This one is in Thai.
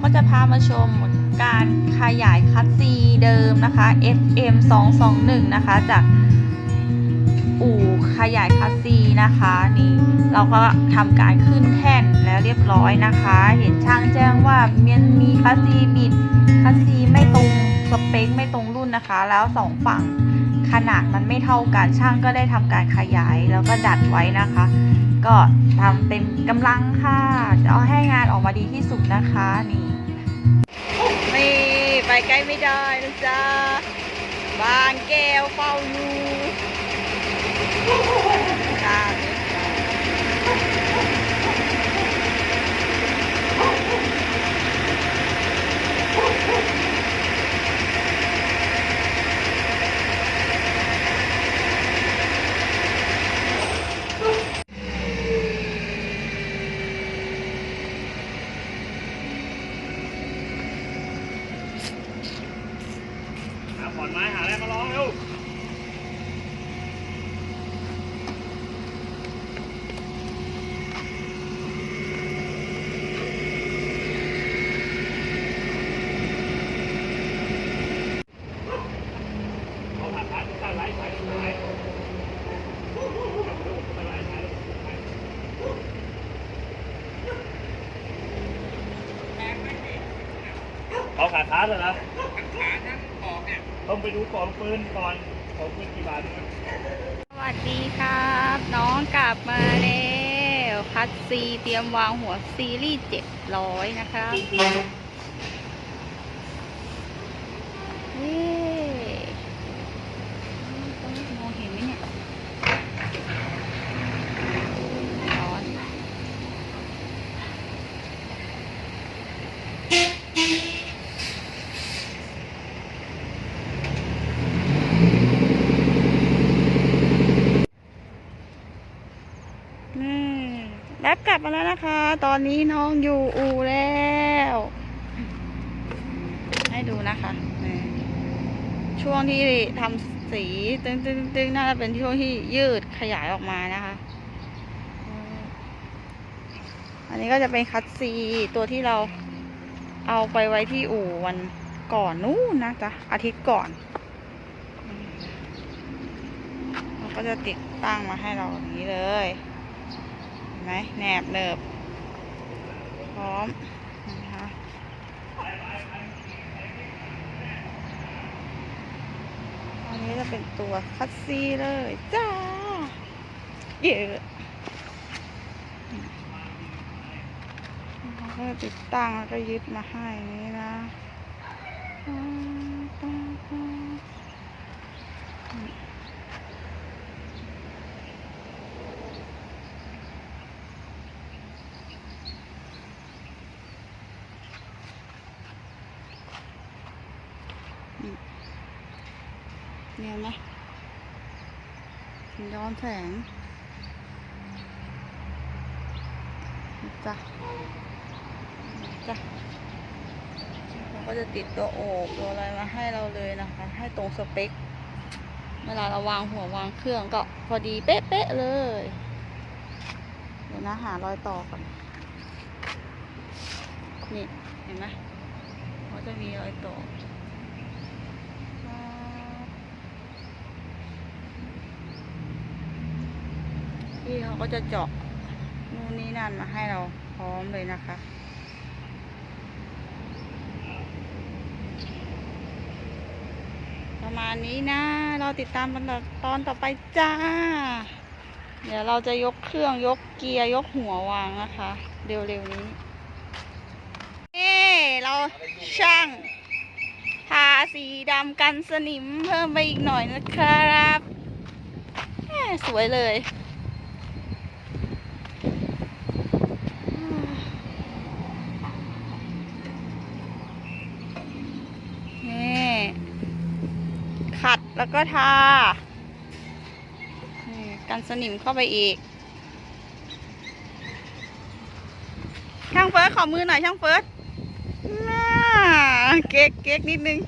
เราก็จะพามาชมการขยายคัสซีเดิมนะคะ FM 221นะคะ จากอู่ขยายคัสซีนะคะนี่เราก็ทำการขึ้นแท่นแล้วเรียบร้อยนะคะ เห็นช่างแจ้งว่ามันมีคัสซีบิดคัสซีไม่ตรงสเปคไม่ตรงรุ่นนะคะ แล้วสองฝั่ง ขนาดมันไม่เท่ากันช่างก็ได้ทำการขยายแล้วก็ดัดไว้นะคะ ก็ทำเต็มกำลังค่ะจะเอาให้งานออกมาดีที่สุดนะคะนี่นี่ไปใกล้ไม่ได้นะจ๊ะบางแก้วเฝ้าอยู่จ้าหา ขอนไม้หาอะไรมาร้องเร็วเอาผักขาตั้งไว้ใส่สุดท้ายเอา ขาขาเลยนะต้องไปดูกองปืนก่อนกองปืนกี่บาทนะสวัสดีครับ น้องกลับมาแล้วคัดซีเตรียมวางหัวซีรีส์700นะคะเย้ต้องมองเห็นไหมเนี่ยร้อน อืมแบ๊บกลับมาแล้วนะคะ ตอนนี้น้องอยู่อู่แล้ว ให้ดูนะคะช่วงที่ทำสีตึงตึงตึงน่าจะเป็นช่วงที่ยืดขยายออกมานะคะ อันนี้ก็จะเป็นคัตซีตัวที่เราเอาไปไว้ที่อู่วันก่อนนู้นนะจ๊ะอาทิตย์ก่อนเราก็จะติดตั้งมาให้เราอย่างนี้เลย ไหมแหนบเนิบ พร้อมนะคะอันนี้จะเป็นตัวคัตซีเลยจ้า เยอะก็ติดตั้งแล้วก็ยึดมาให้นี้นะ เนี่ยไหมย้อนแสงจ้ะจ้ะเราก็จะติดตัวโอบตัวอะไรมาให้เราเลยนะคะ ให้ตรงสเปค เวลาเราวางหัววางเครื่องก็พอดีเป๊ะๆเลย เดี๋ยวนะหารอยต่อก่อนนี่ เห็นไหมเขาจะมีรอยต่อ พี่เขาก็จะเจาะนู่นนี่นั่นมาให้เราพร้อมเลยนะคะ ประมาณนี้นะ เราติดตามกันตอนต่อไปจ้า เดี๋ยวเราจะยกเครื่องยกเกียร์ยกหัววางนะคะ เร็วๆนี้นี่เราช่างทาสีดำกันสนิมเพิ่มไปอีกหน่อยนะครับแหมสวยเลย นี่ ขัดแล้วก็ทากันสนิมเข้าไปอีก ช่างเฟิร์สขอมือหน่อยช่างเฟิร์สเก๊กเก๊กนิดนึง